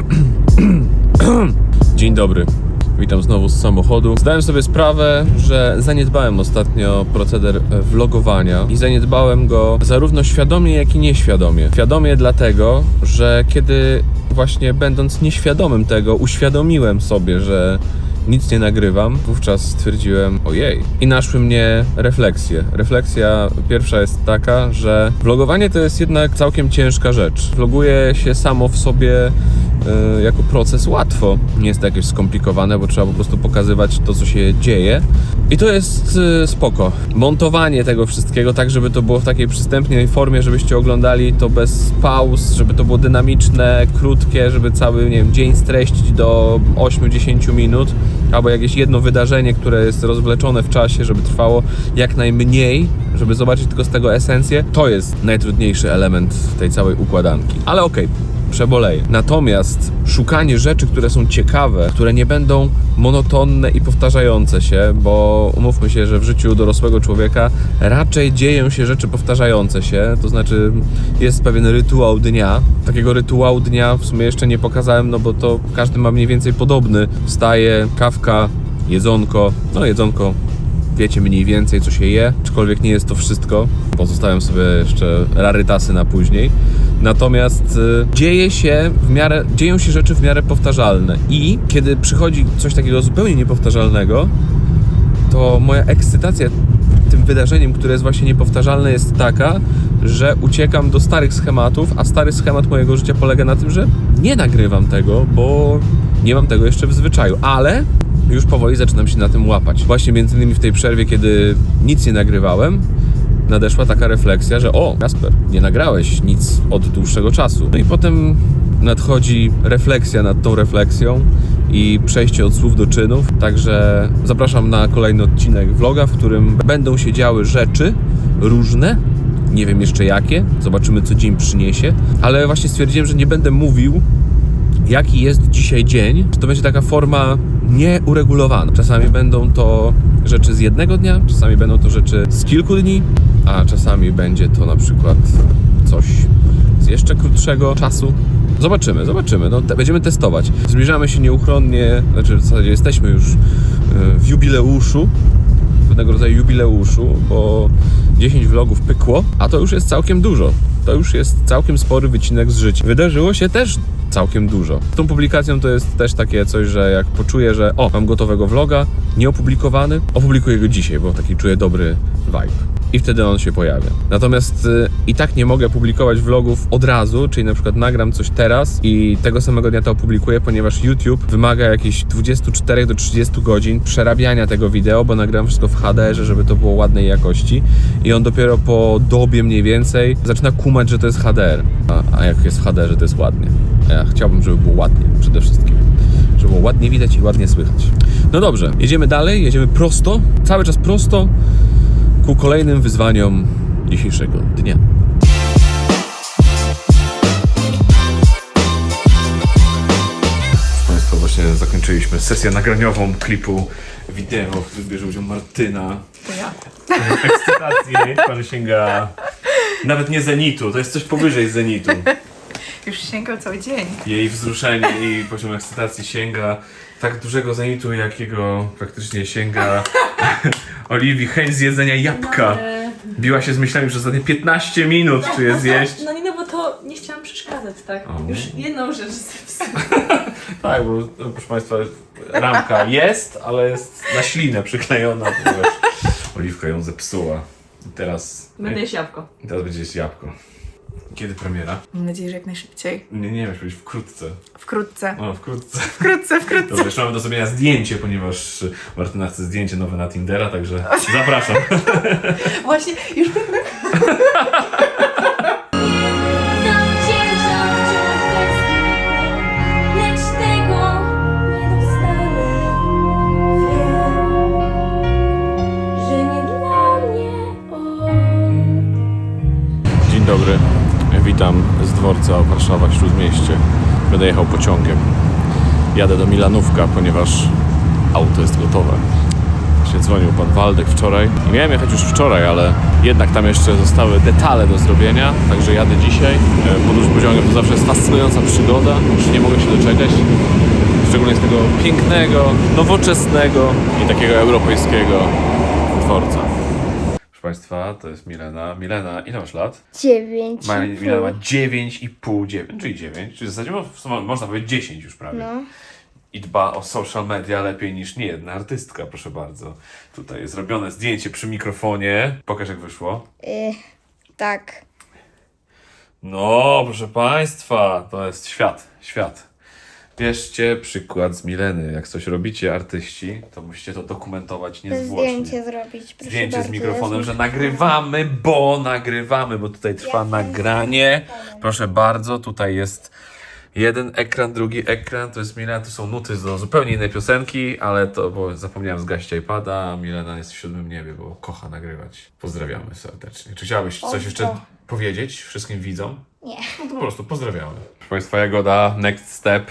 Dzień dobry. Witam znowu z samochodu. Zdałem sobie sprawę, że zaniedbałem ostatnio proceder e, vlogowania i zaniedbałem go zarówno świadomie, jak i nieświadomie. Świadomie dlatego, że kiedy właśnie będąc nieświadomym tego, uświadomiłem sobie, że nic nie nagrywam, wówczas stwierdziłem ojej. I naszły mnie refleksje. Refleksja pierwsza jest taka, że vlogowanie to jest jednak całkiem ciężka rzecz. Vloguje się samo w sobie jako proces łatwo. Nie jest to jakieś skomplikowane, bo trzeba po prostu pokazywać to, co się dzieje. I to jest e, spoko. Montowanie tego wszystkiego tak, żeby to było w takiej przystępnej formie, żebyście oglądali to bez pauz, żeby to było dynamiczne, krótkie, żeby cały, nie wiem, dzień streścić do 8-10 minut, albo jakieś jedno wydarzenie, które jest rozwleczone w czasie, żeby trwało jak najmniej, żeby zobaczyć tylko z tego esencję. To jest najtrudniejszy element tej całej układanki. Ale okej, przeboleję. Natomiast szukanie rzeczy, które są ciekawe, które nie będą monotonne i powtarzające się, bo umówmy się, że w życiu dorosłego człowieka raczej dzieją się rzeczy powtarzające się, to znaczy jest pewien rytuał dnia. Takiego rytuału dnia w sumie jeszcze nie pokazałem, no bo to każdy ma mniej więcej podobny. Wstaje, kawka, jedzonko, no jedzonko wiecie mniej więcej, co się je, aczkolwiek nie jest to wszystko. Pozostałem sobie jeszcze rarytasy na później. Natomiast y, dzieje się w miarę, dzieją się rzeczy w miarę powtarzalne i kiedy przychodzi coś takiego zupełnie niepowtarzalnego, to moja ekscytacja tym wydarzeniem, które jest właśnie niepowtarzalne, jest taka, że uciekam do starych schematów, a stary schemat mojego życia polega na tym, że nie nagrywam tego, bo nie mam tego jeszcze w zwyczaju, ale już powoli zaczynam się na tym łapać. Właśnie między innymi w tej przerwie, kiedy nic nie nagrywałem, nadeszła taka refleksja, że o, Kasper, nie nagrałeś nic od dłuższego czasu. No i potem nadchodzi refleksja nad tą refleksją i przejście od słów do czynów. Także zapraszam na kolejny odcinek vloga, w którym będą się działy rzeczy różne. Nie wiem jeszcze jakie, zobaczymy co dzień przyniesie, ale właśnie stwierdziłem, że nie będę mówił jaki jest dzisiaj dzień, to będzie taka forma nieuregulowana. Czasami będą to rzeczy z jednego dnia, czasami będą to rzeczy z kilku dni, a czasami będzie to na przykład coś z jeszcze krótszego czasu. Zobaczymy, zobaczymy. No, te, będziemy testować. Zbliżamy się nieuchronnie, znaczy w zasadzie jesteśmy już e, w jubileuszu, pewnego rodzaju jubileuszu, bo 10 vlogów pykło, a to już jest całkiem dużo. To już jest całkiem spory wycinek z życia. Wydarzyło się też całkiem dużo. Z tą publikacją to jest też takie coś, że jak poczuję, że o, mam gotowego vloga, nieopublikowany, opublikuję go dzisiaj, bo taki czuję dobry vibe. I wtedy on się pojawia. Natomiast y, i tak nie mogę publikować vlogów od razu, czyli na przykład nagram coś teraz i tego samego dnia to opublikuję, ponieważ YouTube wymaga jakieś 24 do 30 godzin przerabiania tego wideo, bo nagram wszystko w HDR, żeby to było ładnej jakości i on dopiero po dobie mniej więcej zaczyna kumać, że to jest HDR. A, a jak jest w HDR, to jest ładnie. Ja chciałbym, żeby było ładnie przede wszystkim. Żeby było ładnie widać i ładnie słychać. No dobrze, jedziemy dalej, jedziemy prosto, cały czas prosto ku kolejnym wyzwaniom dzisiejszego dnia. Państwa, właśnie zakończyliśmy sesję nagraniową klipu wideo, w którym bierze udział Martyna. To ja. Ekscytacji jej pan sięga nawet nie zenitu, to jest coś powyżej zenitu. Już sięgał cały dzień. Jej wzruszenie i poziom ekscytacji sięga tak dużego zenitu, jakiego praktycznie sięga Oliwii chęć zjedzenia jabłka. ale- Biła się z myślami przez ostatnie 15 minut, czy je zjeść. No nie, no bo to nie chciałam przeszkadzać, tak? O. Już jedną rzecz zepsułam. Tak, bo no, proszę Państwa, ramka jest, ale jest na ślinę przyklejona, ponieważ Oliwka ją zepsuła. I teraz, Będę jeść jabłko. teraz będzie jeść jabłko. Kiedy premiera? Mam nadzieję, że jak najszybciej. Nie, nie wiem, powiedzieć wkrótce. Wkrótce. O, wkrótce. Wkrótce, wkrótce. Dobrze, jeszcze mamy do zrobienia zdjęcie, ponieważ Martyna chce zdjęcie nowe na Tindera, także zapraszam. Właśnie, już biegnę. witam z dworca Warszawa Śródmieście. Będę jechał pociągiem. Jadę do Milanówka, ponieważ auto jest gotowe. Właśnie dzwonił pan Waldek wczoraj i miałem jechać już wczoraj, ale jednak tam jeszcze zostały detale do zrobienia, także jadę dzisiaj. E, Podróż pociągiem to zawsze jest fascynująca przygoda, już nie mogę się doczekać. Szczególnie z tego pięknego, nowoczesnego i takiego europejskiego dworca. Proszę Państwa, to jest Milena. Milena, ile masz lat? Dziewięć. Ma, i pół. Milena ma 9,5, 9, czyli 9, czyli w zasadzie mo- w sumie można powiedzieć 10 już prawie. No. I dba o social media lepiej niż nie jedna artystka, proszę bardzo. Tutaj jest zrobione zdjęcie przy mikrofonie. Pokaż jak wyszło. Y, tak. No, proszę Państwa, to jest świat, świat. Bierzcie przykład z Mileny. Jak coś robicie artyści, to musicie to dokumentować To niezwłocznie. zdjęcie zrobić, proszę Zdjęcie bardzo. z mikrofonem, ja że nagrywamy, bo nagrywamy, bo tutaj trwa nagranie. Proszę bardzo, tutaj jest jeden ekran, drugi ekran, to jest Milena, to są nuty do zupełnie innej piosenki, ale to, bo zapomniałem zgasić iPada, a Milena jest w siódmym niebie, bo kocha nagrywać. Pozdrawiamy serdecznie. Czy chciałabyś coś jeszcze powiedzieć wszystkim widzom? Nie. No to po prostu pozdrawiamy. Proszę Państwa, Jagoda, next step.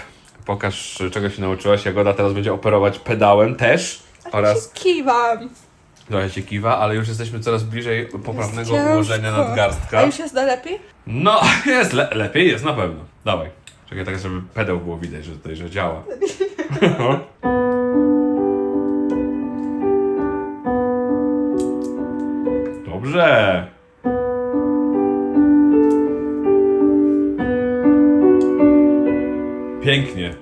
Pokaż, czego się nauczyłaś. Jagoda teraz będzie operować pedałem też oraz Kiwam. Trochę się kiwa, ale już jesteśmy coraz bliżej poprawnego ułożenia nadgarstka. A już jest lepiej? No, jest le- lepiej, jest na pewno. Dawaj. Czekaj tak, żeby pedał było widać, że tutaj, że działa. Dobrze. Pięknie.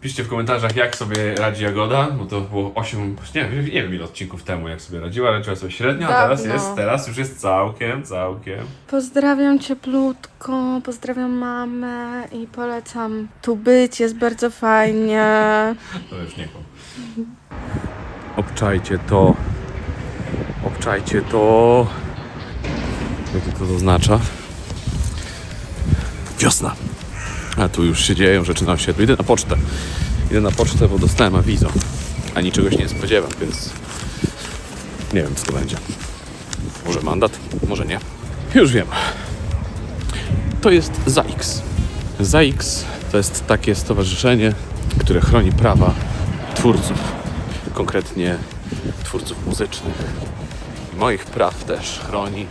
Piszcie w komentarzach, jak sobie radzi Jagoda, bo to było 8, nie, wiem, nie wiem ile odcinków temu, jak sobie radziła, radziła sobie średnio, a teraz Dawno. jest, teraz już jest całkiem, całkiem. Pozdrawiam cieplutko, pozdrawiam mamę i polecam tu być, jest bardzo fajnie. To już nie kłam. Obczajcie to. Obczajcie to. Co to oznacza? Wiosna. A tu już się dzieją rzeczy na osiedlu. Idę na pocztę. Idę na pocztę, bo dostałem awizo. A niczego się nie spodziewam, więc nie wiem, co to będzie. Może mandat, może nie. Już wiem. To jest ZAIX. ZAIX to jest takie stowarzyszenie, które chroni prawa twórców, konkretnie twórców muzycznych. Moich praw też chroni.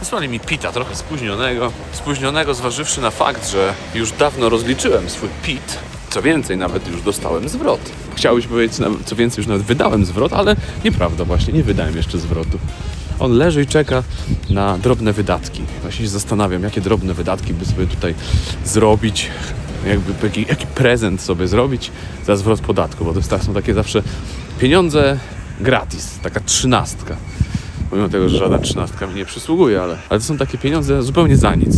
Wysłali mi pita trochę spóźnionego. Spóźnionego zważywszy na fakt, że już dawno rozliczyłem swój pit. Co więcej, nawet już dostałem zwrot. Chciałbyś powiedzieć, co więcej, już nawet wydałem zwrot, ale nieprawda właśnie, nie wydałem jeszcze zwrotu. On leży i czeka na drobne wydatki. Właśnie się zastanawiam, jakie drobne wydatki by sobie tutaj zrobić, jakby jaki, jaki prezent sobie zrobić za zwrot podatku, bo to są takie zawsze pieniądze gratis, taka trzynastka. Pomimo tego, że żadna trzynastka mi nie przysługuje, ale, ale to są takie pieniądze zupełnie za nic.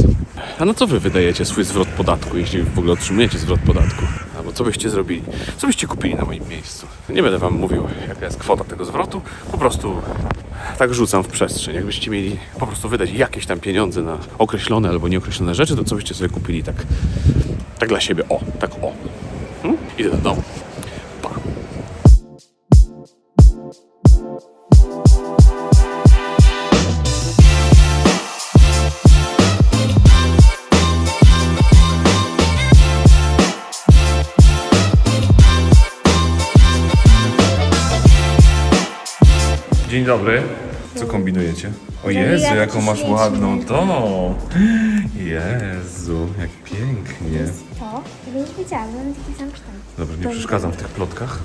A na co wy wydajecie swój zwrot podatku, jeśli w ogóle otrzymujecie zwrot podatku? Albo co byście zrobili? Co byście kupili na moim miejscu? Nie będę wam mówił, jaka jest kwota tego zwrotu. Po prostu tak rzucam w przestrzeń. Jakbyście mieli po prostu wydać jakieś tam pieniądze na określone albo nieokreślone rzeczy, to co byście sobie kupili tak, tak dla siebie? O, tak o. Hmm? Idę do domu. Dzień dobry. Co kombinujecie? O Jezu, jak jaką masz świeci. ładną tą. Jezu, jak pięknie. To? Tego już wiedziałam, mamy taki sam kształt. Dobra, nie przeszkadzam w tych plotkach.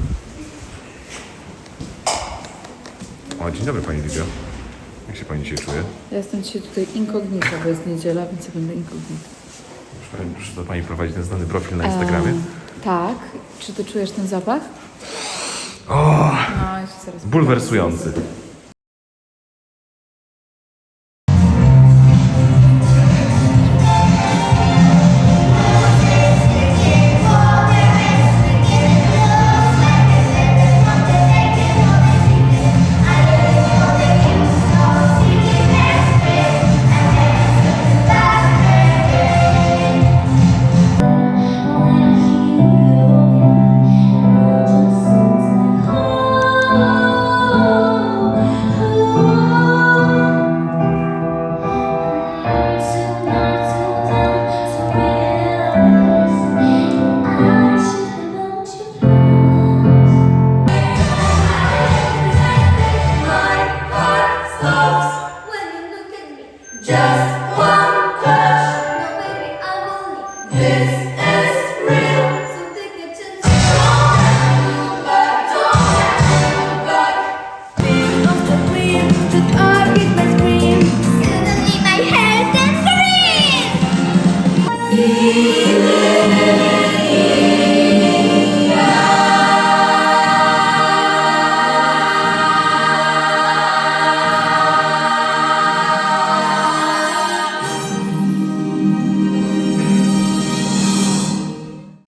O, dzień dobry Pani Lidia. Jak się Pani dzisiaj czuje? Ja jestem dzisiaj tutaj inkognito, bo jest niedziela, więc ja będę inkognito. Proszę, proszę do Pani prowadzić ten znany profil na Instagramie. Em, tak. Czy ty czujesz ten zapach? O, No, bulwersujący.